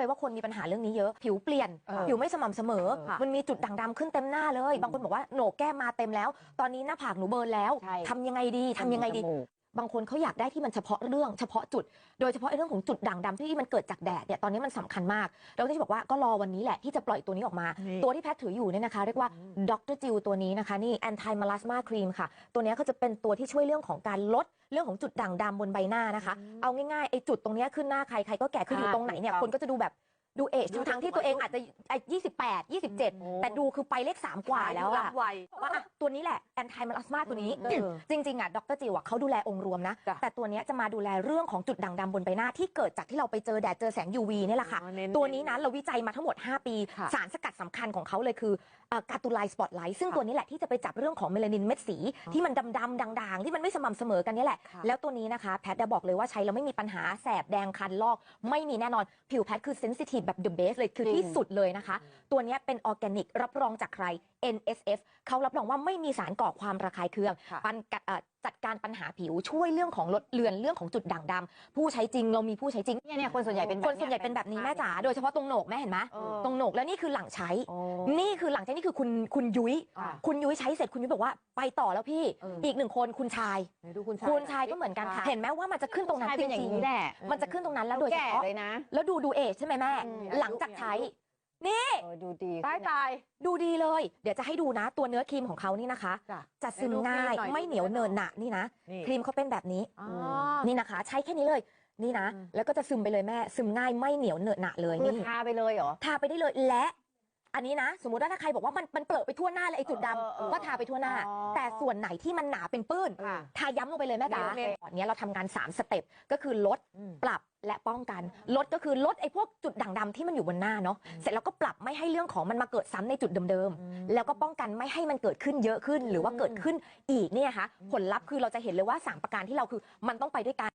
เลยว่าคนมีปัญหาเรื่องนี้เยอะ ผิวเปลี่ยน เออผิวไม่สม่ำเสมอเออค่ะมันมีจุดด่างดำขึ้นเต็มหน้าเลย บางคนบอกว่าโหนกแก้มมาเต็มแล้ว ตอนนี้หน้าผากหนูเบิร์นแล้วใช่ ทำยังไงดีทำยังไงดี จมูก บางคนเขาอยากได้ที่มันเฉพาะเรื่องเฉพาะจุด โดยเฉพาะไอ้เรื่องของจุดด่างดำที่มันเกิดจากแดดเนี่ยตอนนี้มันสำคัญมากเราก็จะบอกว่าก็รอวันนี้แหละที่จะปล่อยตัวนี้ออกมานี่ตัวที่แพทถืออยู่เนี่ยนะคะเรียกว่าดรจิวตัวนี้นะคะนี่แอนตี้มาลาสมาครีมค่ะ ตัวเนี้ยเขาจะเป็นตัวที่ช่วยเรื่องของการลดเรื่องของจุดด่างดำบนใบหน้านะคะ เอาง่ายๆไอ้จุดตรงเนี้ยขึ้นหน้าใครใครก็แก่ขึ้นอยู่อ่าตรงไหนเนี่ยถูกต้องคนก็จะดูแบบ ดูเอจดูทั้งๆที่ถูกตัวเองอายุอาจจะไอ้28โอ้27แต่ดูคือไปเลข3กว่าแล้วอะรับวัยว่าอะตัวนี้แหละแอนตี้มาลาสมาตัวนี้เออจริงๆอะดรจิวอะเขาดูแลองค์รวมนะจ้ะแต่ตัวเนี้ยจะมาดูแลเรื่องของจุดด่างดำบนใบหน้าที่เกิดจากที่เราไปเจอแดดเจอแสง UV นี่แหละค่ะอ๋อเน้นตัวนี้นะเราวิจัยมาทั้งหมด 5 ปีค่ะสารสกัดสำคัญของเขาเลยคือการตูไลสปอตไลท์ซึ่งค่ะตัวนี้แหละที่จะไปจับเรื่องของเมลานินเม็ดสีที่มันดำๆด่างๆ ที่มันไม่สม่ำเสมอกันนี่แหละค่ะแล้วตัวนี้นะคะแพทย์ได้บอกเลยว่าใช้แล้วไม่มีปัญหาแสบแดงคันลอกไม่มีแน่นอนผิวแพทย์คือเซนซิทีฟแบบ the best เลยคือที่สุดเลยนะคะ ตัวเนี้ยเป็นออร์แกนิกรับรองจากใคร NSF เขารับรองว่าไม่มีสารก่อความระคายเคืองค่ะปันกัดเอ่อจัดการปัญหาผิวช่วยเรื่องของลดเลือนเรื่องของจุดด่างดำผู้ใช้จริงเรามีผู้ใช้จริง เนี่ยเนี่ยคนส่วนใหญ่เป็นแบบคนส่วนใหญ่เป็นแบบนี้แม่จ๋าโดยเฉพาะตรงโหนกแม่เห็นไหมเออ ตรงโหนกแล้วนี่คือหลังใช้โอ้นี่คือหลังจากนี่คือคุณคุณยุ้ย ค่ะคุณยุ้ยใช้เสร็จคุณยุ้ยบอกว่าไปต่อแล้วพี่ เอออี อีกหนึ่งคนคุณชาย ไหนดูคุณชายคุณชายก็เหมือนกันค่ะ เห็นไหมว่ามันจะขึ้นตรงนั้นใช่จเป็นอย่างริงนี้แหละๆมันจะขึ้นตรงนั้นแล้วโดยเฉแก่พาะเลยนะ แล้วดูดูเอจใช่ไหมแม่ อืม หลังจากใช้ นี่เออดูดีตายตาย ดูดีเลย เดี๋ยวจะให้ดูนะ ตัวเนื้อครีมของเขานี่นะคะ จ้ะจะซึมง่ายไหนดูครีมหน่อย ไม่เหนียวเนินหนะนี่นะ นี่ครีมเขาเป็นแบบนี้ อ๋อ นี่นะคะ ใช้แค่นี้เลยนี่นะ อืม แล้วก็จะซึมไปเลยแม่ ซึมง่ายไม่เหนียวเหนอะหนะเลยคือนี่ทาไปเลยเหรอ ทาไปได้เลยและ อันนี้นะ สมมติว่าถ้าใครบอกว่ามันมันเปรอะไปทั่วหน้าเลยไอ้จุดดำเออเออก็ทาไปทั่วหน้า อ๋อแต่ส่วนไหนที่มันหนาเป็นปื้น ค่ะทาย้ำลงไปเลยแม่จ๋าเน้นตอนนี้เราทำงาน 3 สเต็ปก็คือลดอืมปรับและป้องกัน ลดก็คือลดไอ้พวกจุดด่างดำที่มันอยู่บนหน้าเนาะเสร็จแล้วก็ปรับไม่ให้เรื่องของมันมาเกิดซ้ำในจุดเดิมอืมๆแล้วก็ป้องกันไม่ให้มันเกิดขึ้นเยอะขึ้น หรือว่าเกิดขึ้นอีกเนี่ยนะคะผลลัพธ์คือเราจะเห็นเลยว่าสามประการที่เราคือมันต้องไปด้วยกัน